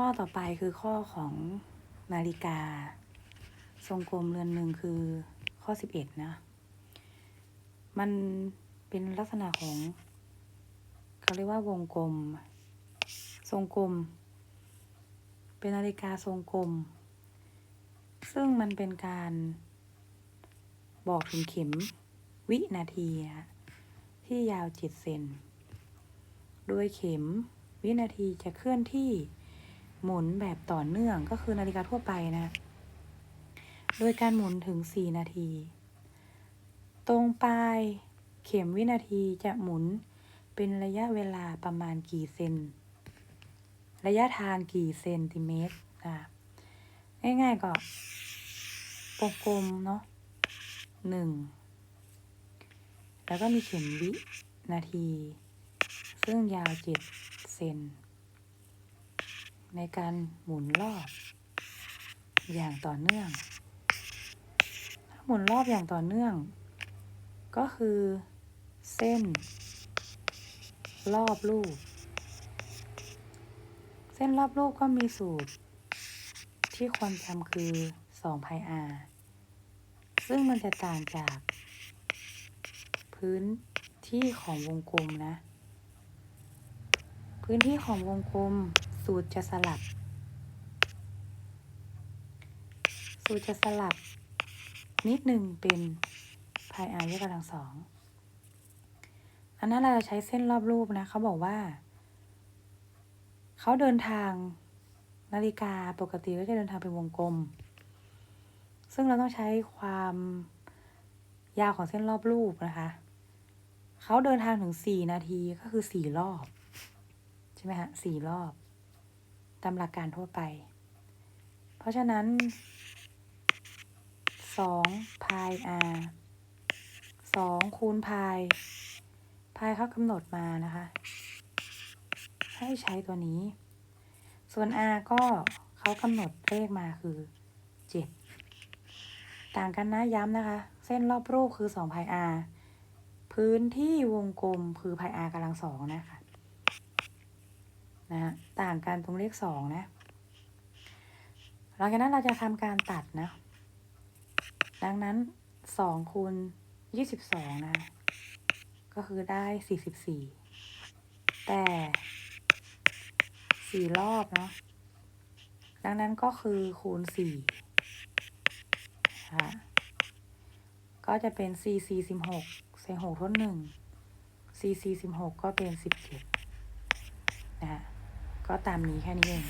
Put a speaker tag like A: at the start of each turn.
A: ข้อต่อไปคือข้อของนาฬิกา ทรงกลมเรือนหนึ่งคือข้อสิบเอ็ดนะ มันเป็นลักษณะของเขาเรียกว่าวงกลม ทรงกลม เป็นนาฬิกาทรงกลม ซึ่งมันเป็นการบอกถึงเข็มวินาทีที่ยาวเจ็ดเซน โดยเข็มวินาทีจะเคลื่อนที่ หมุนแบบต่อเนื่องก็คือนาฬิกาทั่วไปนะ โดยการหมุนถึง 4 นาที ตรงปลายเข็มวินาทีจะหมุนเป็นระยะเวลาประมาณกี่เซน ระยะทางกี่เซนติเมตรนะง่ายๆก็วงกลมเนาะหนึ่ง แล้วก็มีเข็มวินาที ซึ่งยาวเจ็ดเซน ในการหมุนรอบ อย่างต่อเนื่องถ้าหมุนรอบอย่างต่อเนื่อง ก็คือเส้น รอบลูกเส้นรอบลูกก็มีสูตร ที่ควรจำคือ2 pi r ซึ่งมันจะต่างจาก พื้นที่ของวงกลมนะ พื้นที่ของวงกลม สูตรจะสลับ สูตรจะสลับ นิดหนึ่งเป็นพายอายกกำลังสองอันนั้นเราจะใช้เส้นรอบรูปนะเขาบอกว่า เขาเดินทางนาฬิกาปกติก็จะเดินทางเป็นวงกลม ซึ่งเราต้องใช้ความยาวของเส้นรอบรูปนะคะ เขาเดินทางถึงสี่นาทีก็คือสี่รอบ ใช่ไหมฮะสี่รอบ ตามหลักการทั่วไป เพราะฉะนั้นสองพาย r สองคูณพายพายเขากำหนดมานะคะ ให้ใช้ตัวนี้ ส่วน r ก็เขากำหนดเลขมาคือเจ็ดต่างกันนะย้ำนะคะ เส้นรอบรูปคือ2 pi r พื้นที่วงกลมคือ pi r กำลังสองนะคะ นะฮะต่างกันตรงเลขสองนะหลังจากนั้นเราจะทำการตัดนะ ดังนั้นสองคูณยี่สิบสองนะ ก็คือได้สี่สิบสี่แต่สี่รอบเนาะดังนั้นก็คือคูณสี่ค่ะก็จะเป็น c c สิบหกเศษหกทดหนึ่ง c c สิบหกก็เป็นสิบเจ็ดนะฮะ ก็ตามนี้แค่นี้เอง